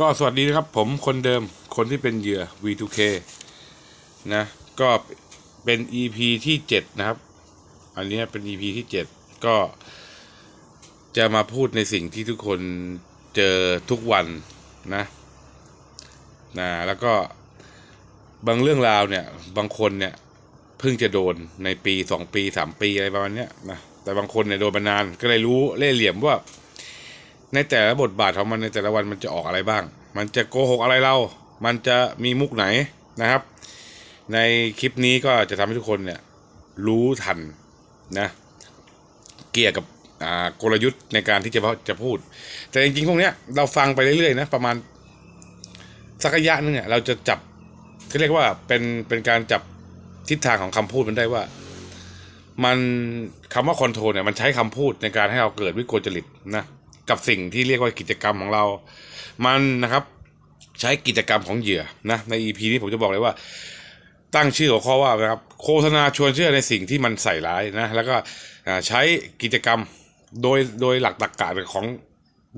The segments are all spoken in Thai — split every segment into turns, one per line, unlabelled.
ก็สวัสดีนะครับผมคนเดิมคนที่เป็นเหยื่อ V2K นะก็เป็น EP ที่เจ็ดนะครับ อันนี้เป็น EP ที่เจ็ดก็จะมาพูดในสิ่งที่ทุกคนเจอทุกวันนะนะแล้วก็บางเรื่องราวเนี่ย บางคนเนี่ยเพิ่งจะโดนในปีสองปีสามปีอะไรประมาณเนี้ยนะแต่บางคนเนี่ยโดนมานานก็เลยรู้เล่ห์เหลี่ยมว่า ในแต่ละบทบาทของมันในแต่ละวันมันจะออกอะไรบ้าง มันจะโกหกอะไรเรา มันจะมีมุกไหนนะครับ ในคลิปนี้ก็จะทำให้ทุกคนเนี่ยรู้ทันนะเกี่ยวกับกลยุทธ์ในการที่จะจะพูด แต่จริงๆพวกเนี้ยเราฟังไปเรื่อยๆนะประมาณสักระยะนึงเนี่ยเราจะจับเขาเรียกว่าเป็นเป็นการจับทิศทางของคำพูดมันได้ว่า มันคำว่าคอนโทรลเนี่ยมันใช้คำพูดในการให้เราเกิดวิกลจริตนะ กับสิ่งที่เรียกว่ากิจกรรมของเรา มันนะครับใช้กิจกรรมของเหยื่อนะใน EP นี้ผมจะบอกเลยว่า ตั้งชื่อหัวข้อว่านะครับโฆษณาชวนเชื่อในสิ่งที่มันใส่ร้ายนะแล้วก็ใช้กิจกรรมโดยโดยหลักตรรกะของ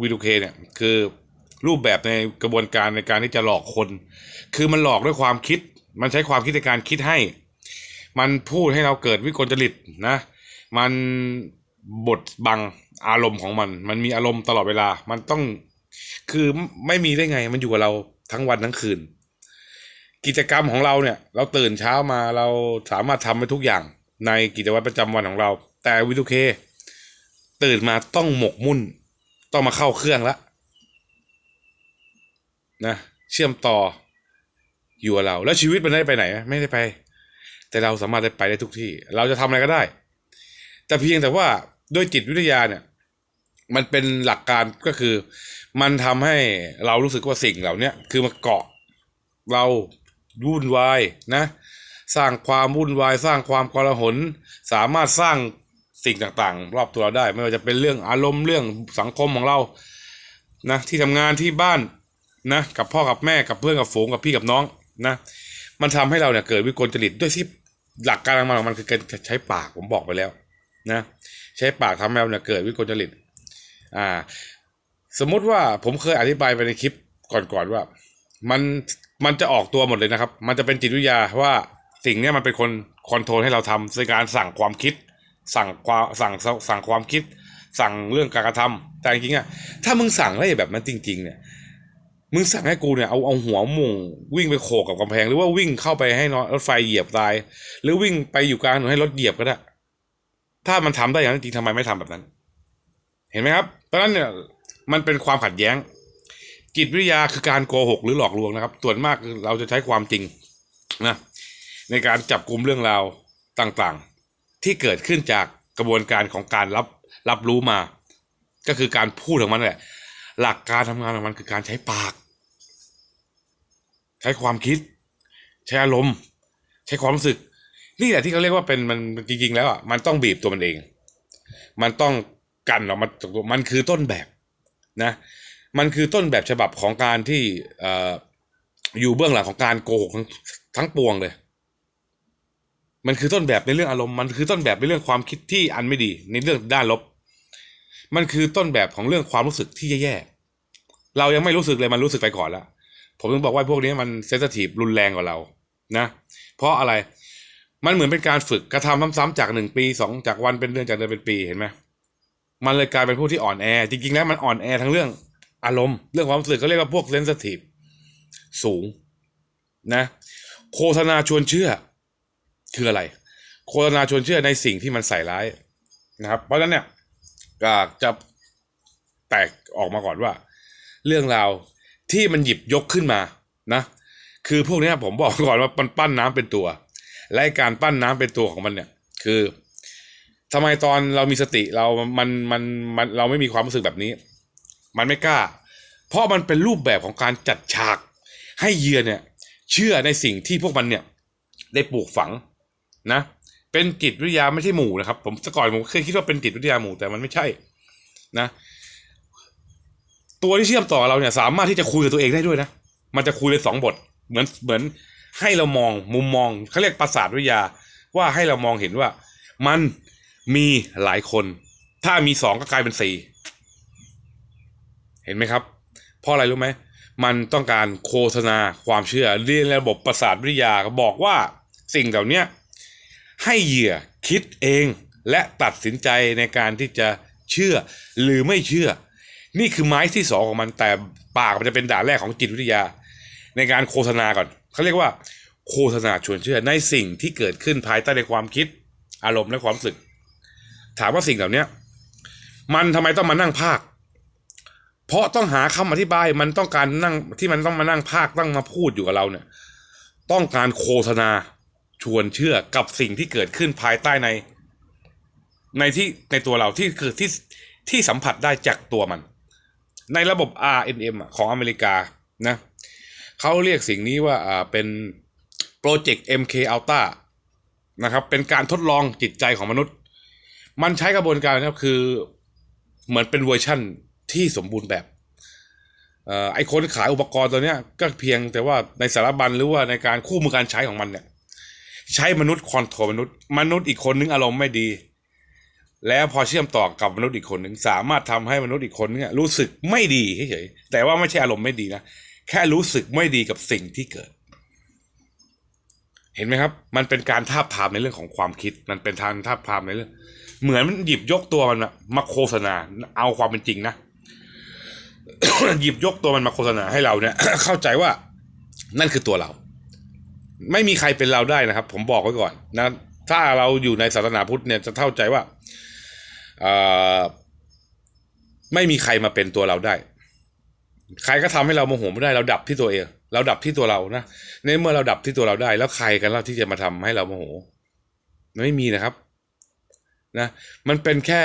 วีดูเคเนี่ยคือรูปแบบในกระบวนการในการที่จะหลอกคน คือมันหลอกด้วยความคิด มันใช้ความคิดในการคิดให้ มันพูดให้เราเกิดวิกลจริตนะ มันบดบัง อารมณ์ของมัน มันมีอารมณ์ตลอดเวลา มันต้อง คือไม่มีได้ไง มันอยู่กับเราทั้งวันทั้งคืน กิจกรรมของเราเนี่ย เราตื่นเช้ามาเราสามารถทำไปทุกอย่างในกิจวัตรประจำวันของเรา แต่วิทูเค ตื่นมาต้องหมกมุ่น ต้องมาเข้าเครื่องละนะเชื่อมต่ออยู่กับเรา แล้วชีวิตมันได้ไปไหนไหมไม่ได้ไป แต่เราสามารถได้ไปได้ทุกที่ เราจะทำอะไรก็ได้ แต่เพียงแต่ว่า ด้วยจิตวิทยาเนี่ย มันเป็นหลักการก็คือ มันทำให้เรารู้สึกว่าสิ่งเหล่าเนี้ยคือมาเกาะเราวุ่นวายนะ สร้างความวุ่นวายสร้างความกลาหน สามารถสร้างสิ่งต่างๆ รอบตัวเราได้ ไม่ว่าจะเป็นเรื่องอารมณ์เรื่องสังคมของเรานะที่ทำงานที่บ้านนะกับพ่อกับแม่กับเพื่อนกับฝูงกับพี่กับน้องนะ มันทำให้เราเนี่ยเกิดวิกลจริตด้วยที่หลักการมันของมันคือการใช้ปากผมบอกไปแล้วนะ ใช้ปากทำให้เราเนี่ยเกิดวิกลจริตอ่า สมมุติว่าผมเคยอธิบายไปในคลิปก่อนๆว่า มันมันจะออกตัวหมดเลยนะครับ มันจะเป็นจิตวิทยาว่าสิ่งเนี้ยมันเป็นคนคอนโทรลให้เราทำในการสั่งความคิด สั่งความสั่งสั่งความคิด สั่งเรื่องการกระทำแต่จริงๆอะถ้ามึงสั่งได้แบบนั้นจริง ๆ เนี่ยมึงสั่งให้กูเนี่ยเอาเอาหัวมุงวิ่งไปโขกกับกำแพง หรือว่าวิ่งเข้าไปให้นอนรถไฟเหยียบตาย หรือวิ่งไปอยู่กลางถนนให้รถเหยียบก็ได้ ถ้ามันทำได้อย่างนั้นจริงทำไมไม่ทำแบบนั้น เห็นไหมครับเพราะนั้นเนี่ยมันเป็นความขัดแย้ง จิตวิทยาคือการโกหกหรือหลอกลวงนะครับ ส่วนมากเราจะใช้ความจริงนะในการจับกลุ่มเรื่องราวต่างๆ ที่เกิดขึ้นจากกระบวนการของการรับรับรู้มา ก็คือการพูดของมันแหละหลักการทำงานของมันคือการใช้ปาก ใช้ความคิด ใช้อารมณ์ ใช้ความรู้สึก นี่แหละที่เขาเรียกว่าเป็นมันจริง ๆ แล้วอะมันต้องบีบตัวมันเอง มันต้องกันออกมาตัวมันคือต้นแบบนะ มันคือต้นแบบฉบับของการที่ออยู่เบื้องหลังของการโกหกทั้งทั้งปวงเลย มันคือต้นแบบในเรื่องอารมณ์ มันคือต้นแบบในเรื่องความคิดที่อันไม่ดี ในเรื่องด้านลบ มันคือต้นแบบของเรื่องความรู้สึกที่แย่ๆ เรายังไม่รู้สึกเลยมันรู้สึกไปก่อนแล้วผมถึงบอกว่าพวกนี้มันเซนซิทีฟรุนแรงกว่าเรา นะ เพราะอะไร มันเหมือนเป็นการฝึกกระทำซ้ำๆจากหนึ่งปีสองจากวันเป็นเดือนจากเดือนเป็นปีเห็นไหมมันเลยกลายเป็นผู้ที่อ่อนแอ จริงๆแล้วมันอ่อนแอทั้งเรื่องอารมณ์เรื่องความรู้สึกเขาเรียกว่าพวกเซนซิทีฟสูงนะ โฆษณาชวนเชื่อ คืออะไร โฆษณาชวนเชื่อในสิ่งที่มันใส่ร้ายนะครับ เพราะฉะนั้นเนี่ยก็จะแตกออกมาก่อนว่า เรื่องราวที่มันหยิบยกขึ้นมานะ คือพวกนี้ผมบอกก่อนว่ามันปั้นน้ำเป็นตัว และการปั้นน้ำเป็นตัวของมันเนี่ย คือทำไมตอนเรามีสติเรามันมันมันเราไม่มีความรู้สึกแบบนี้ มันไม่กล้า เพราะมันเป็นรูปแบบของการจัดฉาก ให้เหยื่อเนี่ย เชื่อในสิ่งที่พวกมันเนี่ย ได้ปลูกฝังนะ เป็นจิตวิทยาไม่ใช่หมู่นะครับ ผมแต่ก่อนผมเคยคิดว่าเป็นจิตวิทยาหมู่แต่มันไม่ใช่นะ ตัวที่เชื่อมต่อเราเนี่ย สามารถที่จะคุยกับตัวเองได้ด้วยนะมันจะคุยเลยสองบท เหมือนเหมือน ให้เรามองมุมมองเขาเรียกประสาทวิทยา ว่าให้เรามองเห็นว่า มันมีหลายคน ถ้ามีสองก็กลายเป็นสี่เห็นไหมครับ เพราะอะไรรู้ไหมมันต้องการโฆษณาความเชื่อเรียนระบบประสาทวิทยาบอกว่าสิ่งเหล่านี้ให้เหยื่อคิดเองและตัดสินใจในการที่จะเชื่อหรือไม่เชื่อ นี่คือไม้ที่สองของมันแต่ปากมันจะเป็นด่านแรกของจิตวิทยา ในการโฆษณาก่อน เขาเรียกว่าโฆษณาชวนเชื่อในสิ่งที่เกิดขึ้นภายใต้ในความคิด อารมณ์และความรู้สึก ถามว่าสิ่งเหล่านี้มันทำไมต้องมานั่งภาค เพราะต้องหาคำอธิบายมันต้องการนั่งที่มันต้องมานั่งภาคต้องมาพูดอยู่กับเราเนี่ย ต้องการโฆษณาชวนเชื่อกับสิ่งที่เกิดขึ้นภายใต้ใน ในที่ในตัวเราที่คือที่ที่สัมผัสได้จากตัวมัน ในระบบ RNM ของอเมริกานะ เขาเรียกสิ่งนี้ว่าอ่าเป็นโปรเจกต์ MK Ultra นะครับ เป็นการทดลองจิตใจของมนุษย์ มันใช้กระบวนการนะครับคือเหมือนเป็นเวอร์ชั่นที่สมบูรณ์แบบอ่อไอคนขายอุปกรณ์ตัวเนี้ยก็เพียงแต่ว่าในสารบัญหรือว่าในการคู่มือการใช้ของมันเนี่ย ใช้มนุษย์คอนโทรลมนุษย์ มนุษย์อีกคนนึงอารมณ์ไม่ดี แล้วพอเชื่อมต่อกับมนุษย์อีกคนหนึ่งสามารถทำให้มนุษย์อีกคนนึงอะรู้สึกไม่ดีเฉยๆแต่ว่าไม่ใช่อารมณ์ไม่ดีนะ แค่รู้สึกไม่ดีกับสิ่งที่เกิด เห็นไหมครับ มันเป็นการทาบทามในเรื่องของความคิด มันเป็นทางทาบทามในเรื่อง เหมือนมันหยิบยกตัวมันมาโฆษณา เอาความเป็นจริงนะ หยิบยกตัวมันมาโฆษณาให้เราเนี่ย เข้าใจว่านั่นคือตัวเรา ไม่มีใครเป็นเราได้นะครับ ผมบอกไว้ก่อนนะ ถ้าเราอยู่ในศาสนาพุทธเนี่ยจะเข้าใจว่าอ่อไม่มีใครมาเป็นตัวเราได้ ใครก็ทำให้เราโมโหไม่ได้เราดับที่ตัวเอง เราดับที่ตัวเรานะในเมื่อเราดับที่ตัวเราได้ แล้วใครกันเล่าที่จะมาทำให้เราโมโหไม่มีนะครับ นะ มันเป็นแค่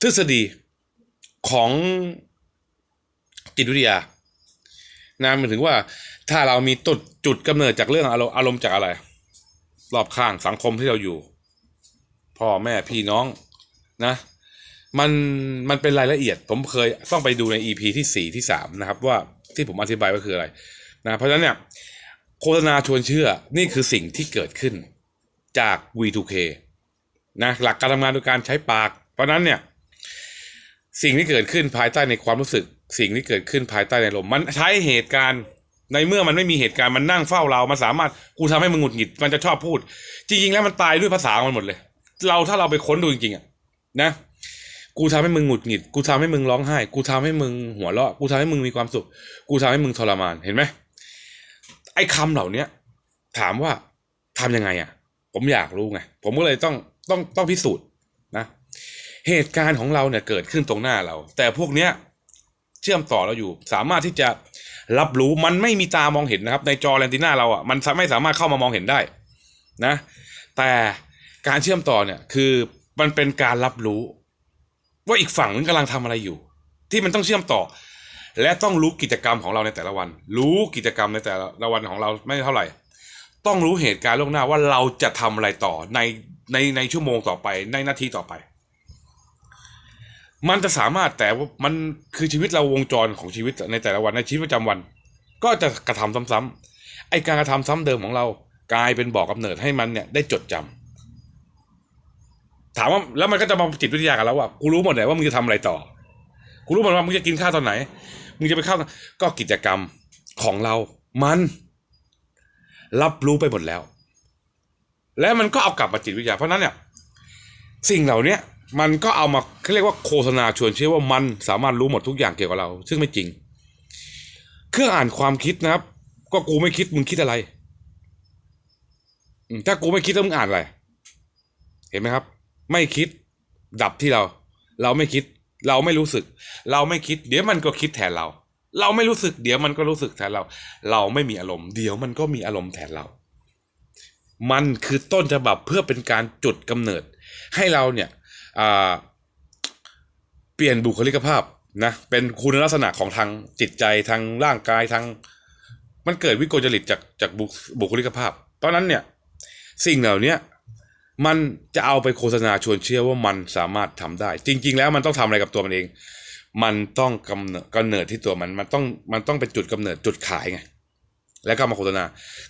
ทฤษฎีของจิตวิทยานะหมายถึงว่าถ้าเรามีตุดจุดกำเนิดจากเรื่องอารมณ์อารมณ์จากอะไร รอบข้างสังคมที่เราอยู่ พ่อแม่พี่น้องนะ มันมันเป็นรายละเอียด ผมเคยต้องไปดูใน EP ที่สี่ที่สามนะครับ ว่าที่ผมอธิบายว่าคืออะไรนะเพราะฉะนั้นเนี่ยโฆษณาชวนเชื่อนี่คือสิ่งที่เกิดขึ้นจาก V2K นะหลักการทำงานโดยการใช้ปาก เพราะนั้นเนี่ย สิ่งที่เกิดขึ้นภายใต้ในความรู้สึก สิ่งที่เกิดขึ้นภายใต้ในลม มันใช้เหตุการณ์ในเมื่อมันไม่มีเหตุการณ์มันนั่งเฝ้าเรา มันสามารถกูทำให้มึงหงุดหงิด มันจะชอบพูด จริงๆแล้วมันตายด้วยภาษามันหมดเลย เราถ้าเราไปค้นดูจริงๆอะนะ กูทำให้มึงหงุดหงิด กูทำให้มึงร้องไห้ กูทำให้มึงหัวเราะ กูทำให้มึงมีความสุข กูทำให้มึงทรมาน เห็นไหมไอ้คำเหล่าเนี้ยถามว่าทำยังไงอะ ผมอยากรู้ไง ผมก็เลยต้องต้องต้องพิสูจน์นะ เหตุการณ์ของเราเนี่ยเกิดขึ้นตรงหน้าเรา แต่พวกเนี้ยเชื่อมต่อเราอยู่ สามารถที่จะรับรู้ มันไม่มีตามองเห็นนะครับ ในจอแลนติน่าเราอะ มันไม่สามารถเข้ามามองเห็นได้นะ แต่การเชื่อมต่อเนี่ยคือมันเป็นการรับรู้ ว่าอีกฝั่งนึงกำลังทำอะไรอยู่ ที่มันต้องเชื่อมต่อ และต้องรู้กิจกรรมของเราในแต่ละวัน รู้กิจกรรมในแต่ละวันของเราไม่เท่าไหร่ ต้องรู้เหตุการณ์ล่วงหน้าว่าเราจะทำอะไรต่อในในในชั่วโมงต่อไปในนาทีต่อไป มันจะสามารถแต่ว่ามันคือชีวิตเราวงจรของชีวิตในแต่ละวันในชีวิตประจำวัน ก็จะกระทำซ้ำๆไอการกระทำซ้ำเดิมของเรากลายเป็นบอกกำเนิดให้มันเนี่ยได้จดจำ ถามว่าแล้วมันก็จะมาจิตวิทยากันแล้วว่ากูรู้หมดเลยว่ามึงจะทำอะไรต่อกูรู้หมดว่ามึงจะกินข้าวตอนไหน มึงจะไปเข้าก็กิจกรรมของเรา มัน รับรู้ไปหมดแล้ว แล้วมันก็เอากลับมาจิตวิทยา เพราะนั้นเนี่ย สิ่งเหล่าเนี้ยมันก็เอามาเขาเรียกว่าโฆษณาชวนเชื่อว่ามันสามารถรู้หมดทุกอย่างเกี่ยวกับเรา ซึ่งไม่จริง เครื่องอ่านความคิดนะครับ ก็กูไม่คิดมึงคิดอะไรถ้ากูไม่คิดแล้วมึงอ่านอะไร เห็นไหมครับ ไม่คิดดับที่เรา เราไม่คิด เราไม่รู้สึก เราไม่คิด เดี๋ยวมันก็คิดแทนเรา เราไม่รู้สึก เดี๋ยวมันก็รู้สึกแทนเรา เราไม่มีอารมณ์ เดี๋ยวมันก็มีอารมณ์แทนเรา มันคือต้นฉบับเพื่อเป็นการจุดกำเนิด ให้เราเนี่ยเปลี่ยนบุคลิกภาพนะเป็นคุณลักษณะของทางจิตใจทางร่างกายทาง มันเกิดวิกลจริตจากจากบุคลิกภาพ เพราะนั้นเนี่ย สิ่งเหล่านี้ มันจะเอาไปโฆษณาชวนเชื่อว่ามันสามารถทำได้ จริง ๆ แล้วมันต้องทำอะไรกับตัวมันเอง มันต้องกำเนิดกำเนิดที่ตัวมันมันต้องมันต้องเป็นจุดกำเนิดจุดขายไง แล้วก็มาโฆษณา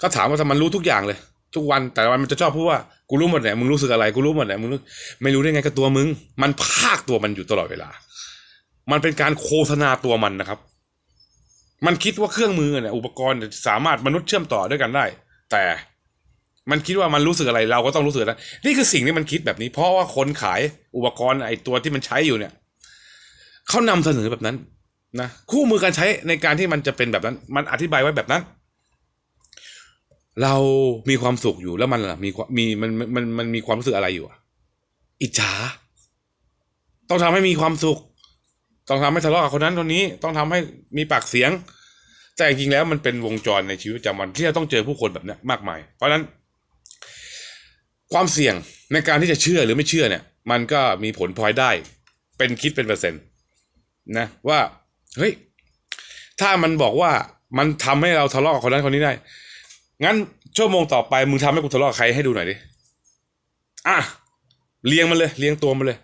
ก็ถามว่าทำมันรู้ทุกอย่างเลย ทุกวันแต่ละวันมันจะชอบพูดว่ากูรู้หมดแหละมึงรู้สึกอะไรกูรู้หมดแหละมึงรู้ไม่รู้ได้ไงก็ตัวมึง มันภาคตัวมันอยู่ตลอดเวลา มันเป็นการโฆษณาตัวมันนะครับ มันคิดว่าเครื่องมือเนี่ยอุปกรณ์สามารถมนุษย์เชื่อมต่อด้วยกันได้ แต่ มันคิดว่ามันรู้สึกอะไรเราก็ต้องรู้สึกนะนี่คือสิ่งที่มันคิดแบบนี้ เพราะว่าคนขายอุปกรณ์ไอ้ตัวที่มันใช้อยู่เนี่ยเขานำเสนอแบบนั้นนะคู่มือการใช้ในการที่มันจะเป็นแบบนั้น มันอธิบายไว้แบบนั้น เรามีความสุขอยู่แล้วมันล่ะมีมีมันมันมันมีความรู้สึกอะไรอยู่อิจฉาต้องทำให้มีความสุข ต้องทำให้ทะเลาะกับคนนั้นคนนี้ต้องทำให้มีปากเสียง แต่จริงแล้วมันเป็นวงจรในชีวิตประจำวันที่เราต้องเจอผู้คนแบบนี้มากมาย เพราะฉะนั้น ความเสี่ยงในการที่จะเชื่อหรือไม่เชื่อเนี่ย มันก็มีผลพลอยได้ เป็นคิดเป็นเปอร์เซ็นต์นะว่าเฮ้ยถ้ามันบอกว่ามันทำให้เราทะเลาะกับคนนั้นคนนี้ได้ งั้นชั่วโมงต่อไปมึงทำให้กูทะเลาะกับใครให้ดูหน่อยดิอะเลี้ยงมันเลยเลี้ยงตัวมันเลย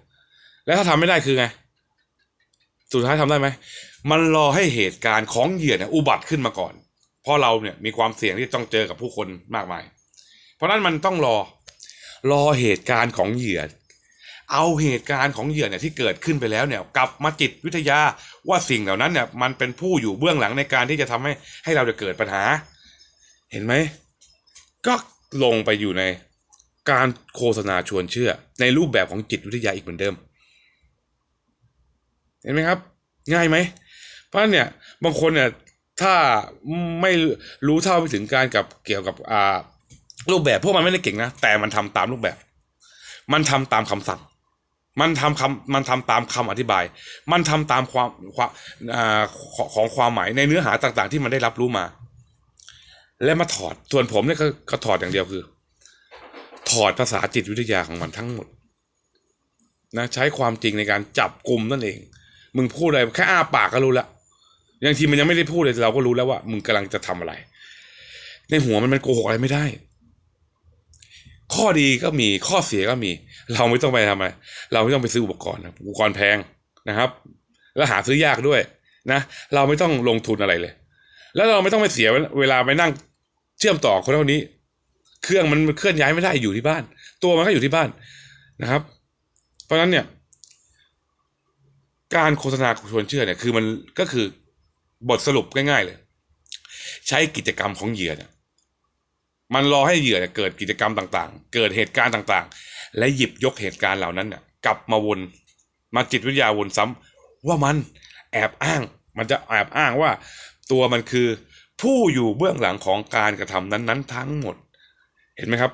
แล้วถ้าทำไม่ได้คือไง สุดท้ายทำได้ไหม มันรอให้เหตุการณ์ของเหยื่อเนี่ยอุบัติขึ้นมาก่อน เพราะเราเนี่ยมีความเสี่ยงที่ต้องเจอกับผู้คนมากมาย เพราะนั้นมันต้องรอ รอเหตุการณ์ของเหยื่อ เอาเหตุการณ์ของเหยื่อเนี่ยที่เกิดขึ้นไปแล้วเนี่ยกลับมาจิตวิทยาว่าสิ่งเหล่านั้นเนี่ยมันเป็นผู้อยู่เบื้องหลังในการที่จะทำให้ให้เราจะเกิดปัญหา เห็นไหมก็ลงไปอยู่ในการโฆษณาชวนเชื่อ ในรูปแบบของจิตวิทยาอีกเหมือนเดิม เห็นไหมครับ ง่ายไหม เพราะเนี่ยบางคนเนี่ยถ้าไม่รู้เท่าไม่ถึงการกับเกี่ยวกับอ่า รูปแบบพวกมันไม่ได้เก่งนะแต่มันทำตามรูปแบบ มันทำตามคำสั่ง มันทำคำมันทำตามคำอธิบาย มันทำตามความความอ่าของของความหมายในเนื้อหาต่าง ๆ ที่มันได้รับรู้มา และมาถอดส่วนผมเนี่ยก็ก็ถอดอย่างเดียวคือ ถอดภาษาจิตวิทยาของมันทั้งหมดนะใช้ความจริงในการจับกลุ่มนั่นเอง มึงพูดอะไรแค่อ้าปากก็รู้ละบางทีมันยังไม่ได้พูดเลยเราก็รู้แล้วว่า มึงกำลังจะทำอะไร ในหัวมันมันโกหกอะไรไม่ได้ ข้อดีก็มีข้อเสียก็มี เราไม่ต้องไปทำอะไรเราไม่ต้องไปซื้ออุปกรณ์นะอุปกรณ์แพงนะครับ แล้วหาซื้อยากด้วยนะเราไม่ต้องลงทุนอะไรเลย แล้วเราไม่ต้องไปเสียเวลาไปนั่งเชื่อมต่อคนเท่านี้ เครื่องมันเคลื่อนย้ายไม่ได้อยู่ที่บ้าน ตัวมันก็อยู่ที่บ้านนะครับ เพราะฉะนั้นเนี่ย การโฆษณาชวนเชื่อเนี่ยคือมันก็คือบทสรุปง่ายๆเลย ใช้กิจกรรมของเหยื่อเนี่ย มันรอให้เหยื่อเกิดกิจกรรมต่างๆ เกิดเหตุการณ์ต่างๆ และหยิบยกเหตุการณ์เหล่านั้นเนี่ยกลับมาวนมาจิตวิทยาวนซ้ำว่ามันแอบอ้าง มันจะแอบอ้างว่า ตัวมันคือผู้อยู่เบื้องหลังของการกระทำนั้นๆ ทั้งหมด เห็นไหมครับ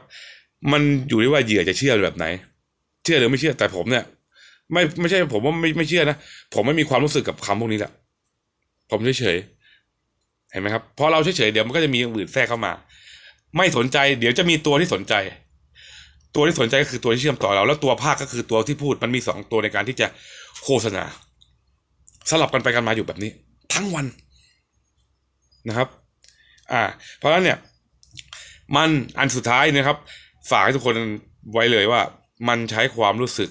มันอยู่ที่ว่าเหยื่อจะเชื่อแบบไหน เชื่อหรือไม่เชื่อแต่ผมเนี่ย ไม่ไม่ใช่ผมว่าไม่ไม่เชื่อนะผมไม่มีความรู้สึกกับคำพวกนี้แหละผมเฉยๆเห็นไหมครับพอเราเฉยๆเดี๋ยวมันก็จะมีอย่างอื่นแทรกเข้ามา ไม่สนใจเดี๋ยวจะมีตัวที่สนใจ ตัวที่สนใจก็คือตัวที่เชื่อมต่อเรา แล้วตัวภาคก็คือตัวที่พูดมันมีสองตัวในการที่จะโฆษณา สลับกันไปกันมาอยู่แบบนี้ ทั้งวันนะครับ อ่า เพราะฉะนั้นเนี่ย มันอันสุดท้ายนะครับ ฝากให้ทุกคนไว้เลยว่า มันใช้ความรู้สึก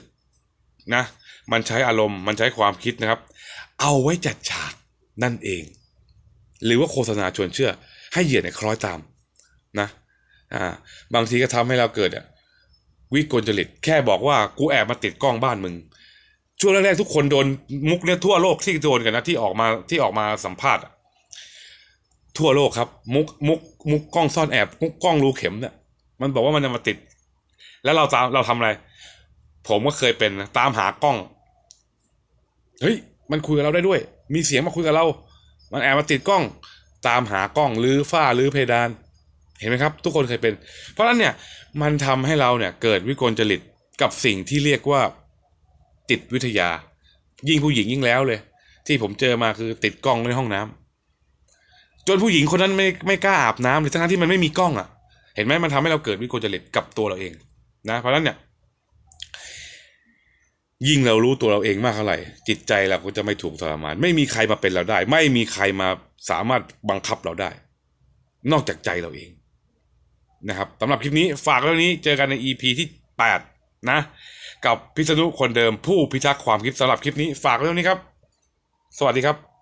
นะ มันใช้อารมณ์ มันใช้ความคิดนะครับ เอาไว้จัดฉากนั่นเอง หรือว่าโฆษณาชวนเชื่อ ให้เหยื่อเนี่ยคล้อยตาม นะอ่าบางทีก็ทำให้เราเกิดอะวิกลจริตแค่บอกว่ากูแอบมาติดกล้องบ้านมึง ช่วงแรกๆทุกคนโดนมุกเนี่ยทั่วโลกที่โดนกันนะที่ออกมาที่ออกมาสัมภาษณ์อะทั่วโลกครับ มุกมุกมุกกล้องซ่อนแอบมุกกล้องรูเข็มเนี่ยมันบอกว่ามันจะมาติด แล้วเราตามเราทำอะไร ผมก็เคยเป็นนะตามหากล้องเฮ้ยมันคุยกับเราได้ด้วย มีเสียงมาคุยกับเรา มันแอบมาติดกล้อง ตามหากล้องหรือฝ้าหรือเพดาน เห็นไหมครับ ทุกคนเคยเป็น เพราะฉะนั้นเนี่ยมันทำให้เราเนี่ยเกิดวิกลจริตกับสิ่งที่เรียกว่าติดวิทยา ยิ่งผู้หญิงยิ่งแล้วเลย ที่ผมเจอมาคือติดกล้องในห้องน้ำจนผู้หญิงคนนั้นไม่ไม่กล้าอาบน้ำเลยทั้งที่มันไม่มีกล้องอะ่ะ เห็นไหมมันทำให้เราเกิดวิกลจริตกับตัวเราเองนะ เพราะฉะนั้นเนี่ยยิ่งเรารู้ตัวเราเองมากเท่าไหร่ จิตใจเราก็จะไม่ถูกทรมาน ไม่มีใครมาเป็นเราได้ ไม่มีใครมาสามารถบังคับเราได้ นอกจากใจเราเอง นะครับสำหรับคลิปนี้ฝากเรื่องนี้เจอกันใน EP ที่ 8 นะ กับพิษณุคนเดิมผู้พิทักษ์ความคิดสำหรับคลิปนี้ฝากเรื่องนี้ครับ สวัสดีครับ